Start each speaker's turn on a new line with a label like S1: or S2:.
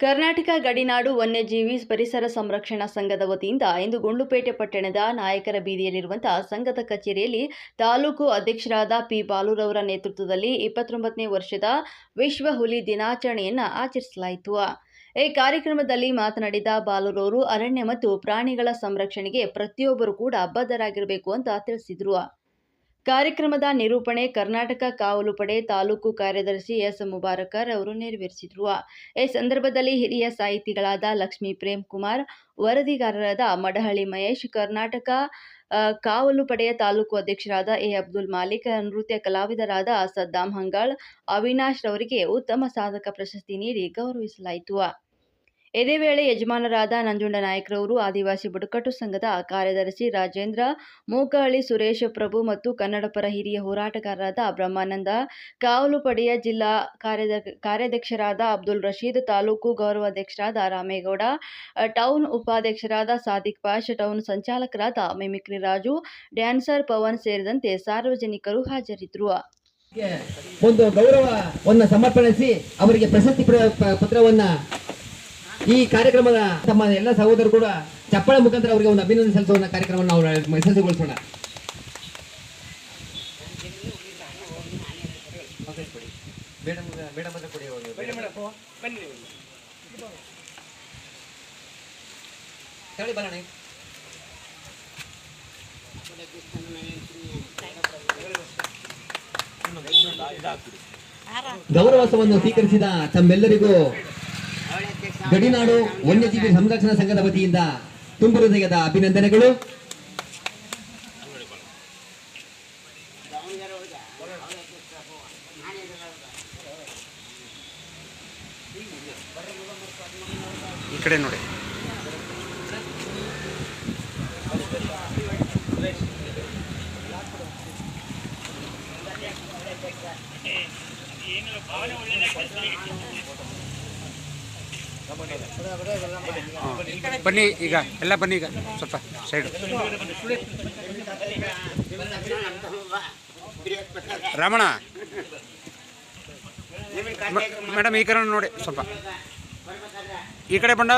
S1: ಕರ್ನಾಟಕ ಗಡಿನಾಡು ವನ್ಯಜೀವಿ ಪರಿಸರ ಸಂರಕ್ಷಣಾ ಸಂಘದ ವತಿಯಿಂದ ಇಂದು ಗುಂಡ್ಲುಪೇಟೆ ಪಟ್ಟಣದ ನಾಯಕರ ಬೀದಿಯಲ್ಲಿರುವಂತಹ ಸಂಘದ ಕಚೇರಿಯಲ್ಲಿ ತಾಲೂಕು ಅಧ್ಯಕ್ಷರಾದ ಪಿ ಬಾಲುರವರ ನೇತೃತ್ವದಲ್ಲಿ ಇಪ್ಪತ್ತೊಂಬತ್ತನೇ ವರ್ಷದ ವಿಶ್ವ ಹುಲಿ ದಿನಾಚರಣೆಯನ್ನು ಆಚರಿಸಲಾಯಿತು. ಈ ಕಾರ್ಯಕ್ರಮದಲ್ಲಿ ಮಾತನಾಡಿದ ಬಾಲುರವರು ಅರಣ್ಯ ಮತ್ತು ಪ್ರಾಣಿಗಳ ಸಂರಕ್ಷಣೆಗೆ ಪ್ರತಿಯೊಬ್ಬರು ಕೂಡ ಬದ್ಧರಾಗಿರಬೇಕು ಅಂತ ತಿಳಿಸಿದರು. ಕಾರ್ಯಕ್ರಮದ ನಿರೂಪಣೆ ಕರ್ನಾಟಕ ಕಾವಲು ಪಡೆ ತಾಲೂಕು ಕಾರ್ಯದರ್ಶಿ ಎಸ್ ಮುಬಾರಕರ್ ಅವರು ನೆರವೇರಿಸಿದ್ರು. ಈ ಸಂದರ್ಭದಲ್ಲಿ ಹಿರಿಯ ಸಾಹಿತಿಗಳಾದ ಲಕ್ಷ್ಮೀ ಪ್ರೇಮ್ ಕುಮಾರ್, ವರದಿಗಾರರಾದ ಮಡಹಳ್ಳಿ ಮಹೇಶ್, ಕರ್ನಾಟಕ ಕಾವಲು ಪಡೆಯ ತಾಲೂಕು ಅಧ್ಯಕ್ಷರಾದ ಎ. ಅಬ್ದುಲ್ ಮಾಲಿಕ್, ನೃತ್ಯ ಕಲಾವಿದರಾದ ಸದ್ದಾಂ ಹಂಗಾಳ್, ಅವಿನಾಶ್ ರವರಿಗೆ ಉತ್ತಮ ಸಾಧಕ ಪ್ರಶಸ್ತಿ ನೀಡಿ ಗೌರವಿಸಲಾಯಿತು. ಇದೇ ವೇಳೆ ಯಜಮಾನರಾದ ನಂಜುಂಡ ನಾಯಕರವರು ಆದಿವಾಸಿ ಬುಡಕಟ್ಟು ಸಂಘದ ಕಾರ್ಯದರ್ಶಿ ರಾಜೇಂದ್ರ ಮೂಕಹಳ್ಳಿ ಸುರೇಶ ಪ್ರಭು ಮತ್ತು ಕನ್ನಡ ಪರ ಹಿರಿಯ ಹೋರಾಟಗಾರರಾದ ಬ್ರಹ್ಮಾನಂದ ಕಾವಲು ಪಡೆಯ ಜಿಲ್ಲಾ ಕಾರ್ಯದ ಕಾರ್ಯಾಧ್ಯಕ್ಷರಾದ ಅಬ್ದುಲ್ ರಶೀದ್, ತಾಲೂಕು ಗೌರವಾಧ್ಯಕ್ಷರಾದ ರಾಮೇಗೌಡ, ಟೌನ್ ಉಪಾಧ್ಯಕ್ಷರಾದ ಸಾದಿಕ್ ಪಾಷ್, ಟೌನ್ ಸಂಚಾಲಕರಾದ ಮಿಮಿಕ್ರಿ ರಾಜು, ಡ್ಯಾನ್ಸರ್ ಪವನ್ ಸೇರಿದಂತೆ ಸಾರ್ವಜನಿಕರು ಹಾಜರಿದ್ದರು.
S2: ಒಂದು ಗೌರವವನ್ನ ಸಮರ್ಪಣಿಸಿ ಅವರಿಗೆ ಪ್ರಶಸ್ತಿ ಪ್ರ- ಪತ್ರವನ್ನ ಈ ಕಾರ್ಯಕ್ರಮದ ತಮ್ಮ ಎಲ್ಲ ಸಹೋದರರು ಕೂಡ ಚಪ್ಪಳ ಮುಖಾಂತರ ಅವರಿಗೆ ಒಂದು ಅಭಿನಂದನೆ ಸಲ್ಲಿಸುವ ಕಾರ್ಯಕ್ರಮವನ್ನು ನಾವು ಯಶಸ್ವಿಗೊಳಿಸೋಣ. ಗೌರವವನ್ನು ಸ್ವೀಕರಿಸಿದ ತಮ್ಮೆಲ್ಲರಿಗೂ ಗಡಿನಾಡು ವನ್ಯಜೀವಿ ಸಂರಕ್ಷಣಾ ಸಂಘದ ವತಿಯಿಂದ ತುಂಬು ಹೃದಯದ ಅಭಿನಂದನೆಗಳು
S3: ಈ ಕಡೆ ನೋಡಿ ಹಾ. ಬನ್ನಿ ಈಗ, ಎಲ್ಲ ಬನ್ನಿ ಈಗ, ಸ್ವಲ್ಪ ಸೈಡು ರಾಮಣ್ಣ. ಮೇಡಮ್, ಈ ಕಡೆ ನೋಡಿ ಸ್ವಲ್ಪ. ಈ ಕಡೆ ಬಂಡ